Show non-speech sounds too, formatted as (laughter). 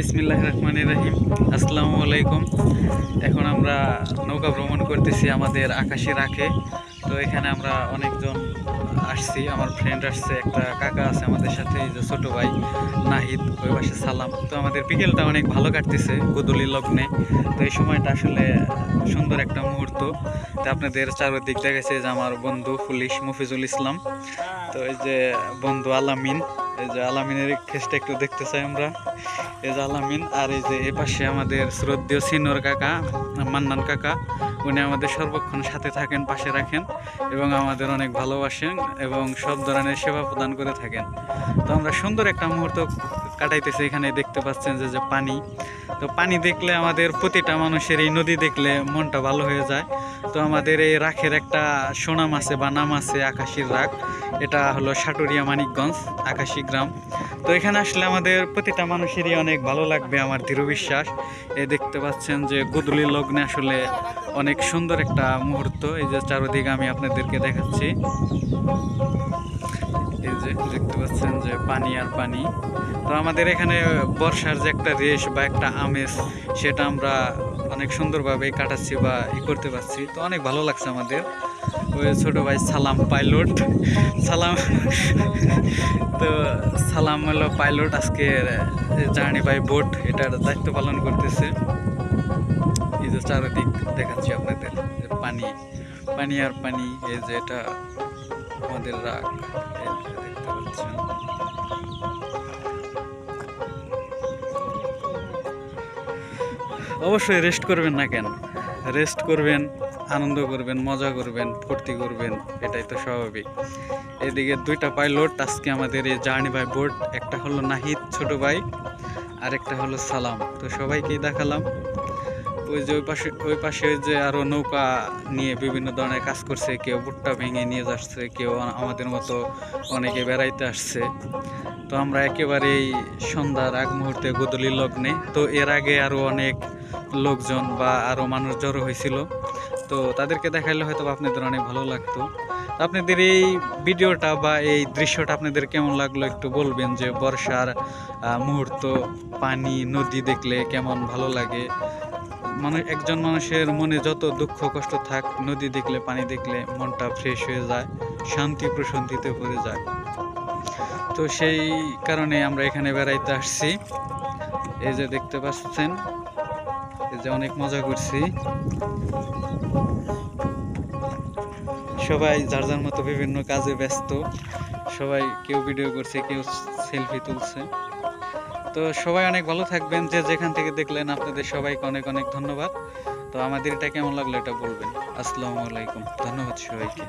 বিসমিল্লাহ রহমানির রহিম। আসসালামু আলাইকুম। এখন আমরা নৌকা ভ্রমণ করতেছি আমাদের আকাশে রাখে। তো এখানে আমরা অনেকজন আসছি। আমার ফ্রেন্ড আসছে, একটা কাকা আছে আমাদের সাথে যে ছোট ভাই নাহিদ, ওই পাশে সালাম। তো আমাদের বিকেলটা অনেক ভালো কাটতেছে গোদলি লগ্নে। তো এই সময়টা আসলে সুন্দর একটা মুহূর্ত। তো আপনাদের চারদিক দেখেছে যে আমার বন্ধু পুলিশ মফিজুল ইসলাম। তো এই যে বন্ধু আলামিন এই যে আলামিনের খেসটা একটু দেখতে চাই আমরা। এই যে আলামিন আর এই যে এ পাশে আমাদের শ্রদ্ধেয় সিনোর কাকা, মান্নান কাকা, উনি আমাদের সর্বক্ষণ সাথে থাকেন, পাশে রাখেন এবং আমাদের অনেক ভালোবাসেন এবং সব ধরনের সেবা প্রদান করে থাকেন। তো আমরা সুন্দর একটা মুহূর্ত কাটাইতেছি, এখানে দেখতে পাচ্ছেন যে যে পানি। তো পানি দেখলে আমাদের প্রতিটা মানুষের এই নদী দেখলে মনটা ভালো হয়ে যায়। তো আমাদের এই রাখের একটা সোনাম আছে বা নাম আছে আকাশির রাখ। এটা হলো সাটুরিয়া মানিকগঞ্জ, আকাশি গ্রাম। তো এখানে আসলে আমাদের প্রতিটা মানুষেরই অনেক ভালো লাগবে আমার দৃঢ় বিশ্বাস। এ দেখতে পাচ্ছেন যে গুদলি লগ্নে আসলে অনেক সুন্দর একটা মুহূর্ত। এই যে চারোদিকে আমি আপনাদেরকে দেখাচ্ছি। দেখতে পাচ্ছেন যে পানি আর পানি। তো আমাদের এখানে বর্ষার যে একটা রেশ বা একটা আমেজ, সেটা আমরা অনেক সুন্দরভাবে কাটাচ্ছি বা ই করতে পারছি। তো অনেক ভালো লাগছে আমাদের। ওই ছোট ভাই সালাম পাইলট। সালাম (laughs) তো সালাম হলো পাইলট আজকে জার্নি বাই বোট। এটার দায়িত্ব পালন করতেছে। এই যে চারিদিক দেখাচ্ছি আপনাদের পানি পানি আর পানি, এই যে এটা আমাদের রাগ অবশ্যই রেস্ট করবেন না কেন? রেস্ট করবেন, আনন্দ করবেন, মজা করবেন, ফুর্তি করবেন, এটাই তো স্বাভাবিক। এদিকে দুইটা পাইলট আজকে আমাদের এই জার্নি বাই বোট একটা হলো নাহিদ ছোট ভাই আর একটা হলো সালাম। তো সবাইকেই দেখালাম। ওই যে ওই পাশে ওই পাশে যে আরও নৌকা নিয়ে বিভিন্ন ধরনের কাজ করছে, কেউ ভুট্টা ভেঙে নিয়ে যাচ্ছে, কেউ আমাদের মতো অনেকে বেড়াইতে আসছে। তো আমরা একেবারেই সন্ধ্যার আগ মুহূর্তে গোদলি লগ্নে। তো এর আগে আরও অনেক লোকজন বা আরও মানুষ জড়ো হয়েছিল। তো তাদেরকে দেখাইলে হয়তো আপনাদের অনেক ভালো লাগতো। আপনাদের এই ভিডিওটা বা এই দৃশ্যটা আপনাদের কেমন লাগল একটু বলবেন যে বর্ষার মুহূর্ত, পানি, নদী দেখলে কেমন ভালো লাগে? মানুষ একজন মানুষের মনে যত দুঃখ কষ্ট থাক, নদী দেখলে, পানি দেখলে, মনটা ফ্রেশ হয়ে যায়, শান্তি, প্রশান্তিতে ভরে যায়। তো সেই কারণে আমরা এখানে বেড়াইতে আসছি। এই যে দেখতে পাচ্ছেন, এই যে অনেক মজা করছি। সবাই যার যার মতো বিভিন্ন কাজে ব্যস্ত, সবাই কেউ ভিডিও করছে, কেউ সেলফি তুলছে। তো সবাই অনেক ভালো থাকবেন। যে যেখান থেকে দেখলেন, আপনাদের সবাইকে অনেক অনেক ধন্যবাদ। তো আমাদের এটা কেমন লাগল এটা বলবেন। আসসালামু আলাইকুম। ধন্যবাদ সবাইকে।